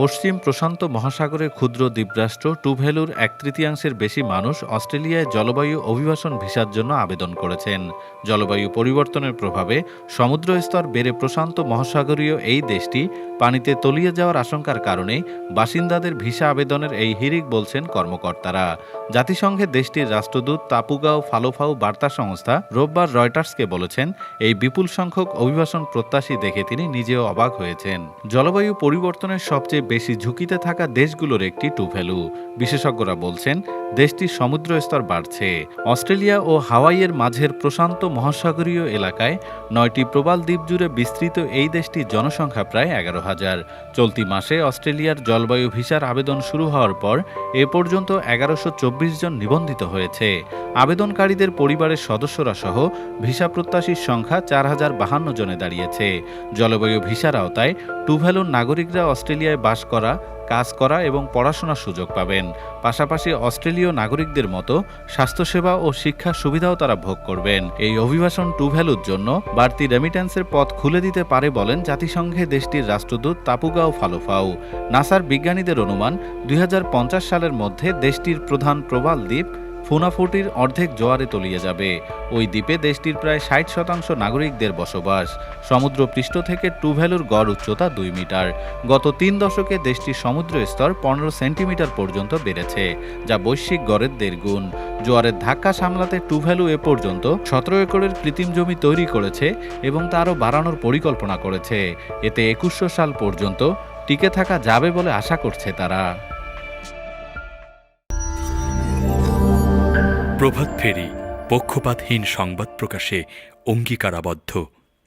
পশ্চিম প্রশান্ত মহাসাগরের ক্ষুদ্র দ্বীপরাষ্ট্র টুভেলুর এক তৃতীয়াংশের বেশি মানুষ অস্ট্রেলিয়ায় জলবায়ু অভিবাসন ভিসার জন্য আবেদন করেছেন। জলবায়ু পরিবর্তনের প্রভাবে সমুদ্র স্তর বেড়ে প্রশান্ত মহাসাগরীয় এই দেশটি পানিতে তলিয়ে যাওয়ার আশঙ্কার কারণে বাসিন্দাদের ভিসা আবেদনের এই হিরিক বলছেন কর্মকর্তারা। জাতিসংঘে দেশটির রাষ্ট্রদূত তাপুগাও ফালোফাও বার্তা সংস্থা রোববার রয়টার্সকে বলেছেন, এই বিপুল সংখ্যক অভিবাসন প্রত্যাশী দেখে তিনি নিজেও অবাক হয়েছেন। জলবায়ু পরিবর্তনের সবচেয়ে বেশি ঝুঁকিতে থাকা দেশগুলোর একটি টু ভ্যালু। বিশেষজ্ঞরা বলছেন দেশটির সমুদ্র স্তর বাড়ছে। অস্ট্রেলিয়া ও হাওয়াইয়ের মাঝের প্রশান্ত মহাসাগরীয় এলাকায় নয়টি প্রবাল দ্বীপ জুড়ে বিস্তৃত এই দেশটির জনসংখ্যা প্রায় এগারো হাজার। চলতি মাসে অস্ট্রেলিয়ার জলবায়ু ভিসার আবেদন শুরু হওয়ার পর এ পর্যন্ত এগারোশো চব্বিশ জন নিবন্ধিত হয়েছে। আবেদনকারীদের পরিবারের সদস্যরা সহ ভিসা প্রত্যাশীর সংখ্যা চার হাজার বাহান্ন জনে দাঁড়িয়েছে। জলবায়ু ভিসার আওতায় টুভ্যালুর নাগরিকরা অস্ট্রেলিয়ায় বাস করা কাজ করা এবং পড়াশোনার সুযোগ পাবেন। পাশাপাশি অস্ট্রেলীয় নাগরিকদের মতো স্বাস্থ্যসেবা ও শিক্ষা সুবিধাও তারা ভোগ করবেন। এই অভিবাসন টু ভ্যালুর জন্য বাড়তি রেমিট্যান্সের পথ খুলে দিতে পারে বলেন জাতিসংঘে দেশটির রাষ্ট্রদূত তাপুগাও ফালোফাও। নাসার বিজ্ঞানীদের অনুমান, দুই হাজার পঞ্চাশ সালের মধ্যে দেশটির প্রধান প্রবাল দ্বীপ ফুনাফুটির অর্ধেক জোয়ারে তলিয়ে যাবে। ওই দ্বীপে দেশটির প্রায় ষাট শতাংশ নাগরিকদের বসবাস। সমুদ্র পৃষ্ঠ থেকে টুভ্যালুর গড় উচ্চতা দুই মিটার। গত তিন দশকে দেশটির সমুদ্র স্তর পনেরো সেন্টিমিটার পর্যন্ত বেড়েছে, যা বৈশ্বিক গড়ের দেড় গুণ। জোয়ারের ধাক্কা সামলাতে টুভ্যালু এ পর্যন্ত সতেরো একরের কৃত্রিম জমি তৈরি করেছে এবং তা আরও বাড়ানোর পরিকল্পনা করেছে। এতে একুশশো সাল পর্যন্ত টিকে থাকা যাবে বলে আশা করছে তারা। প্রভাত ফেরি পক্ষপাতহীন সংবাদ প্রকাশে অঙ্গীকারাবদ্ধ।